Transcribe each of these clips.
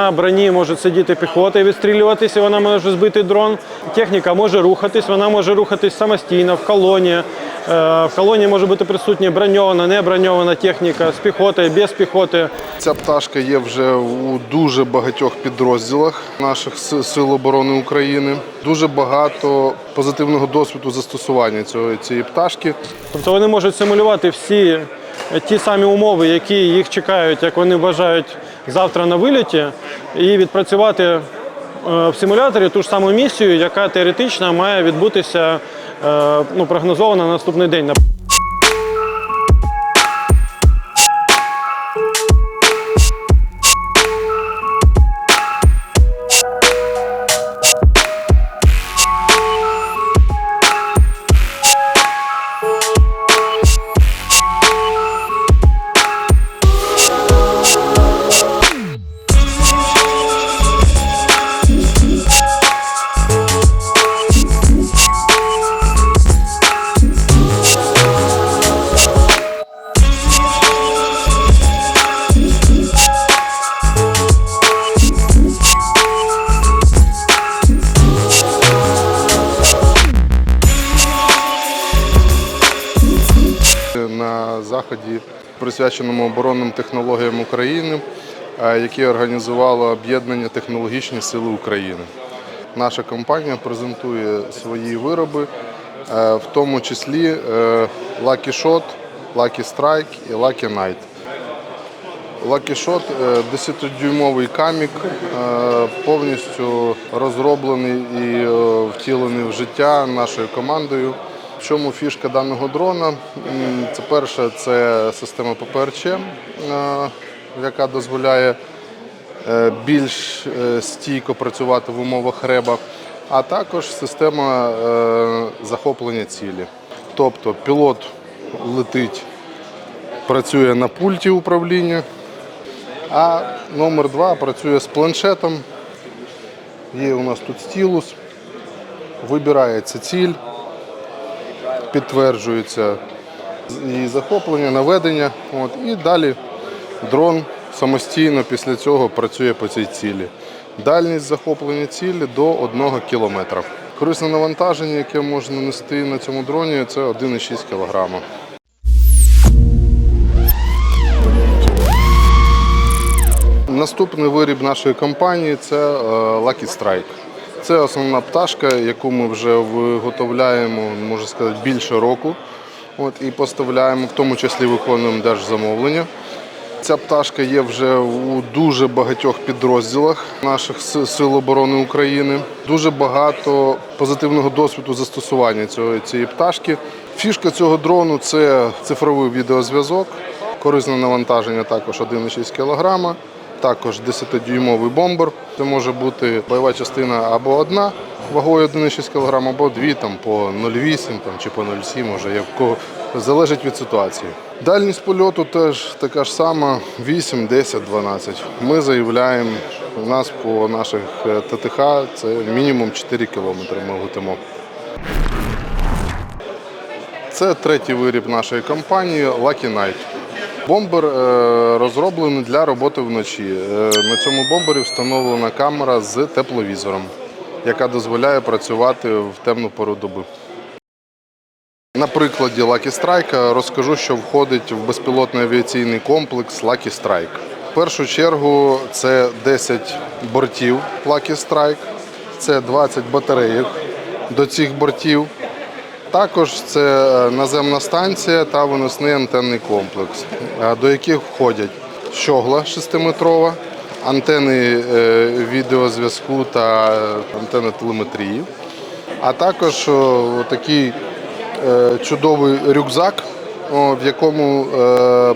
На броні може сидіти піхота і відстрілюватися, вона може збити дрон. Техніка може рухатись, вона може рухатись самостійно в колоні. Е, В колоні може бути присутня броньована, не броньована техніка з піхотою, без піхоти. Ця пташка є вже у дуже багатьох підрозділах наших Сил оборони України. Дуже багато позитивного досвіду застосування цієї пташки. Тобто вони можуть симулювати всі ті самі умови, які їх чекають, як вони вважають завтра на виліті, і відпрацювати е, в симуляторі ту ж саму місію, яка теоретично має відбутися е, ну, прогнозована на наступний день. Заході, присвяченому оборонним технологіям України, е, який організувало об'єднання Технологічні Сили України. Наша компанія презентує свої вироби, е, в тому числі е, Lucky Shot, Lucky Strike і Lucky Night. Lucky Shot е, 10-дюймовий камік, повністю розроблений і втілений в життя нашою командою. В чому фішка даного дрона? Це перше, це система ППРЧ, е, яка дозволяє е, більш е, стійко працювати в умовах реба, а також система захоплення цілі. Тобто пілот летить, працює на пульті управління, а номер два працює з планшетом. Є у нас тут стілус, вибирається ціль, підтверджується її захоплення, наведення. От, і далі дрон самостійно після цього працює по цій цілі. Дальність захоплення цілі до 1 кілометра. Корисне навантаження, яке можна нести на цьому дроні, це 1,6 кг. Наступний виріб нашої компанії це е, Lucky Strike. Це основна пташка, яку ми вже виготовляємо, можна сказати, більше року. От, і поставляємо, в тому числі виконуємо держзамовлення. Ця пташка є вже у дуже багатьох підрозділах наших Сил оборони України. Дуже багато позитивного досвіду застосування цього, цієї пташки. Фішка цього дрону це цифровий відеозв'язок, корисне навантаження також 1,6 кг, також 10-дюймовий бомбер. Це може бути бойова частина або одна вагою 1,6 кг, або дві там, по 0,8 там, чи по 0,7, може, як кого залежить від ситуації. Дальність польоту теж така ж сама 8, 10, 12. Ми заявляємо, у нас по наших е, ТТХ це мінімум 4 кілометри ми летимо. Це третій виріб нашої компанії Lucky Night. Бомбер е, розроблений для роботи вночі. Е, На цьому бомбері встановлена камера з тепловізором, яка дозволяє працювати в темну пору доби. На прикладі Lucky Strike розкажу, що входить в безпілотний авіаційний комплекс Lucky Strike. В першу чергу це 10 бортів Lucky Strike, це 20 батарейок до цих бортів. Також це е, наземна станція та виносний антенний комплекс, е, до яких входять щогла 6-метрова, антени е, відеозв'язку та антени телеметрії, а також такий чудовий рюкзак, в якому,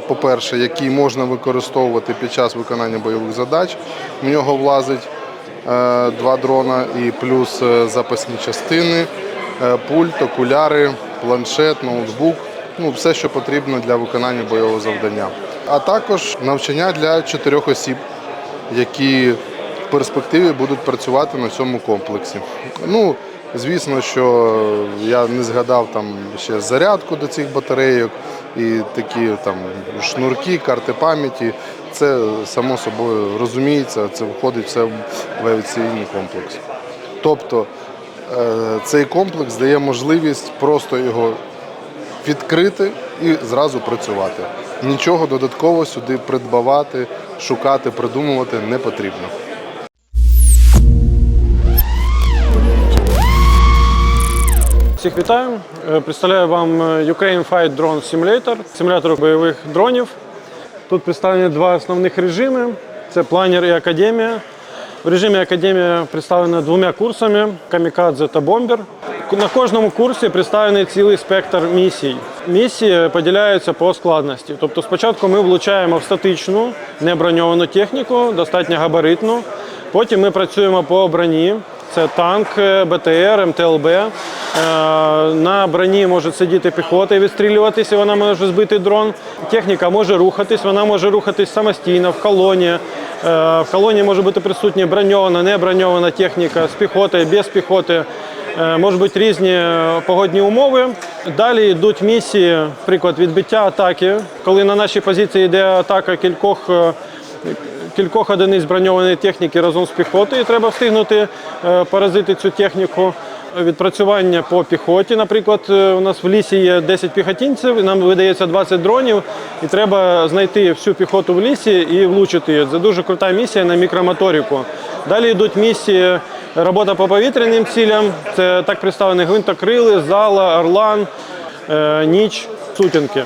по-перше, який можна використовувати під час виконання бойових задач. В нього влазить два дрона і плюс запасні частини, пульт, окуляри, планшет, ноутбук. Ну, все, що потрібно для виконання бойового завдання. А також навчання для чотирьох осіб, які в перспективі будуть працювати на цьому комплексі. Ну, Звісно, що я не згадав там ще зарядку до цих батарейок і такі там шнурки, карти пам'яті. Це само собою розуміється, це входить все в авіаційний комплекс. Тобто е, цей комплекс дає можливість просто його відкрити і зразу працювати. Нічого додатково сюди придбавати, шукати, придумувати не потрібно. Всіх вітаю. Е, Представляю вам е, Ukraine Fight Drone Simulator, симулятор бойових дронів. Тут представлені два основних режими: це планер і академія. В режимі академія представлена двома курсами камікадзе та бомбер. На кожному курсі представлений цілий спектр місій. Місії поділяються по складності. Тобто, спочатку ми влучаємо в статичну, неброньовану техніку, достатньо габаритну. Потім ми працюємо по броні. Це танк, е, БТР, МТЛБ. Е, На броні може сидіти піхота і відстрілюватися, вона може збити дрон. Техніка може рухатись, вона може рухатись самостійно в колоні. Е, В колоні може бути присутня броньована, неброньована техніка з піхотою, без піхоти. Можуть бути різні погодні умови. Далі йдуть місії, наприклад, відбиття атаки, коли на нашій позиції йде атака кількох кількох одиниць броньованої техніки разом з піхотою. Треба встигнути е, поразити цю техніку. Відпрацювання по піхоті. Наприклад, е, у нас в лісі є 10 піхотинців, і нам видається 20 дронів, і треба знайти всю піхоту в лісі і влучити її. Це дуже крута місія на мікромоторіку. Далі йдуть місії робота по повітряним цілям. Це так представлені гвинтокрили, зала, орлан, е, ніч, сутінки.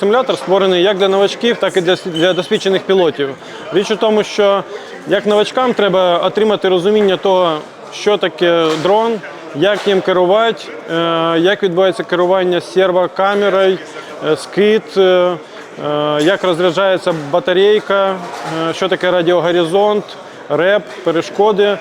Симулятор створений як для новачків, так і для, досвідчених пілотів. Річ у тому, що як новачкам треба отримати розуміння того, що таке дрон, як їм керувати, е, як відбувається керування сервокамерою, е, скид, е, як розряджається батарейка, що таке радіогоризонт, реп, перешкоди.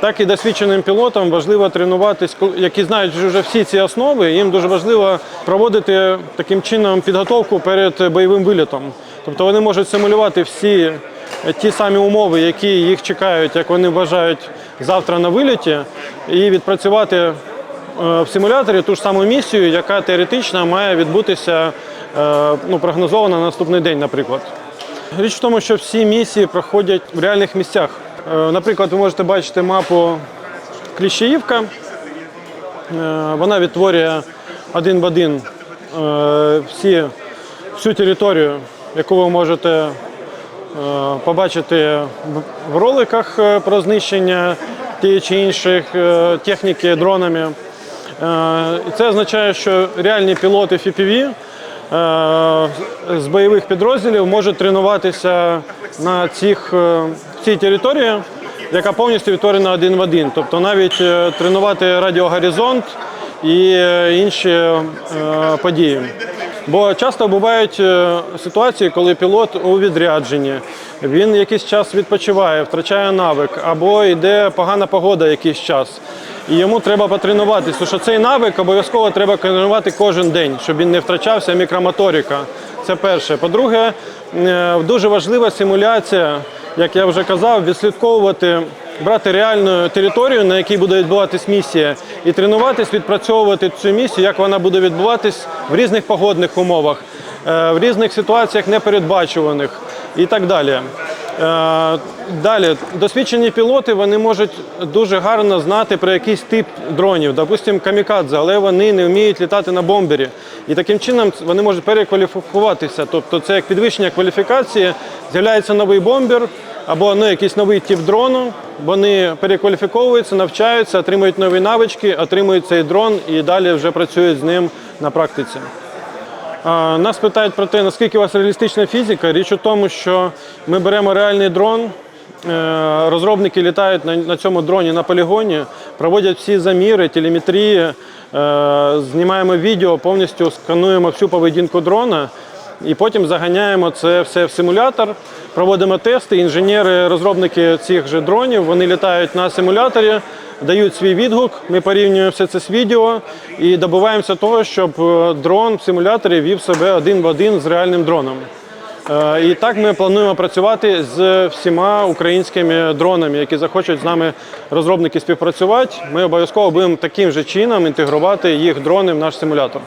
Так і досвідченим пілотам важливо тренуватись, які знають вже всі ці основи. Їм дуже важливо проводити таким чином підготовку перед бойовим вилітом. Тобто вони можуть симулювати всі ті самі умови, які їх чекають, як вони вважають завтра на виліті, і відпрацювати е, в симуляторі ту ж саму місію, яка теоретично має відбутися е, ну, прогнозовано на наступний день, наприклад. Річ в тому, що всі місії проходять в реальних місцях. Е, Наприклад, ви можете бачити мапу Кліщеївка. Е, Вона відтворює один в один е, всі, всю територію, яку ви можете побачити в- роликах про знищення тієї чи іншої е, техніки дронами. І це означає, що реальні пілоти FPV з бойових підрозділів можуть тренуватися на цих, цій території, яка повністю відтворена один в один. Тобто навіть е, тренувати радіогоризонт і е, інші е, події. Бо часто бувають ситуації, коли пілот у відрядженні, він якийсь час відпочиває, втрачає навик, або йде погана погода якийсь час. І йому треба потренуватися, що цей навик обов'язково треба тренувати кожен день, щоб він не втрачався мікромоторика. Це перше. По-друге, дуже важлива симуляція, як я вже казав, відслідковувати, брати реальну територію, на якій буде відбуватись місія, і тренуватись, відпрацьовувати цю місію, як вона буде відбуватись в різних погодних умовах, е, в різних ситуаціях непередбачуваних і так далі. Е, Далі, досвідчені пілоти вони можуть дуже гарно знати про якийсь тип дронів, допустимо, камікадзе, але вони не вміють літати на бомбері. І таким чином вони можуть перекваліфікуватися. Тобто це як підвищення кваліфікації, з'являється новий бомбер або ну, якийсь новий тип дрону. Вони перекваліфіковуються, навчаються, отримують нові навички, отримують цей дрон і далі вже працюють з ним на практиці. Нас питають про те, наскільки у вас реалістична фізика. Річ у тому, що ми беремо реальний дрон, е, розробники літають на, цьому дроні на полігоні, проводять всі заміри, телеметрії, е, знімаємо відео, повністю скануємо всю поведінку дрона. І потім заганяємо це все в симулятор, проводимо тести. Інженери, розробники цих же дронів, вони літають на симуляторі, дають свій відгук. Ми порівнюємо все це з відео і добиваємося того, щоб е, дрон в симуляторі вів себе один в один з реальним дроном. Е, І так ми плануємо працювати з всіма українськими дронами, які захочуть з нами розробники співпрацювати. Ми обов'язково будемо таким же чином інтегрувати їх дрони в наш симулятор.